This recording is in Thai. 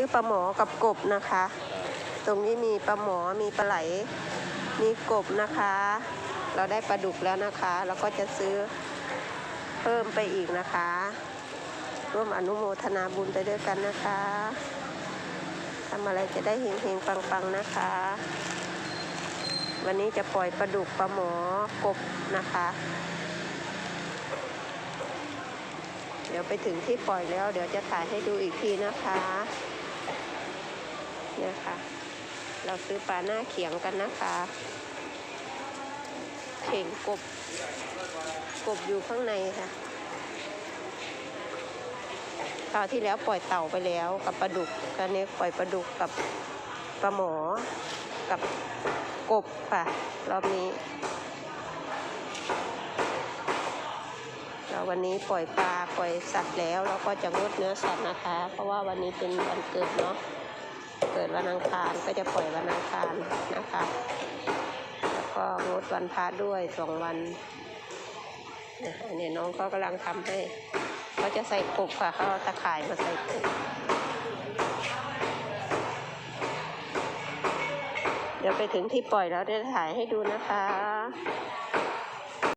ซื้อปลาหมอกับกบนะคะ ตรงนี้มีปลาหมอมีปลาไหล มีกบนะคะ เราได้ปลาดุกแล้วนะคะแล้วก็จะซื้อเพิ่มไปอีกนะคะ ร่วมอนุโมทนาบุญไปด้วยกันนะคะทำอะไรจะได้เฮงๆปังๆนะคะ วันนี้จะปล่อยปลาดุกปลาหมอกบนะคะ เดี๋ยวไปถึงที่ปล่อยแล้ว เดี๋ยวจะถ่ายให้ดูอีกทีนะคะ นี่ยค่ะเราซื้อปลาหน้าเขียงกันนะคะ เข่งกบ กบอยู่ข้างในค่ะคราวที่แล้วปล่อยเต่าไปแล้วกับปลาดุกคราวนี้ปล่อยปลาดุกกับปลาหมอ กับกบค่ะ รอบนี้แล้ววันนี้ปล่อยปลาปล่อยสัตว์แล้ว เราก็จะงดเนื้อสัตว์นะคะ เพราะว่าวันนี้เป็นวันเกิดเนาะ เกิดวันอังคารก็จะปล่อยวันอังคารนะคะ แล้วก็งดวันพระด้วยสองวันนะคะเนี่ยน้องเขากำลังทำให้เขาจะใส่กบค่ะเขาตะข่ายมาใส่กบเดี๋ยวไปถึงที่ปล่อยแล้วได้ถ่ายให้ดูนะคะ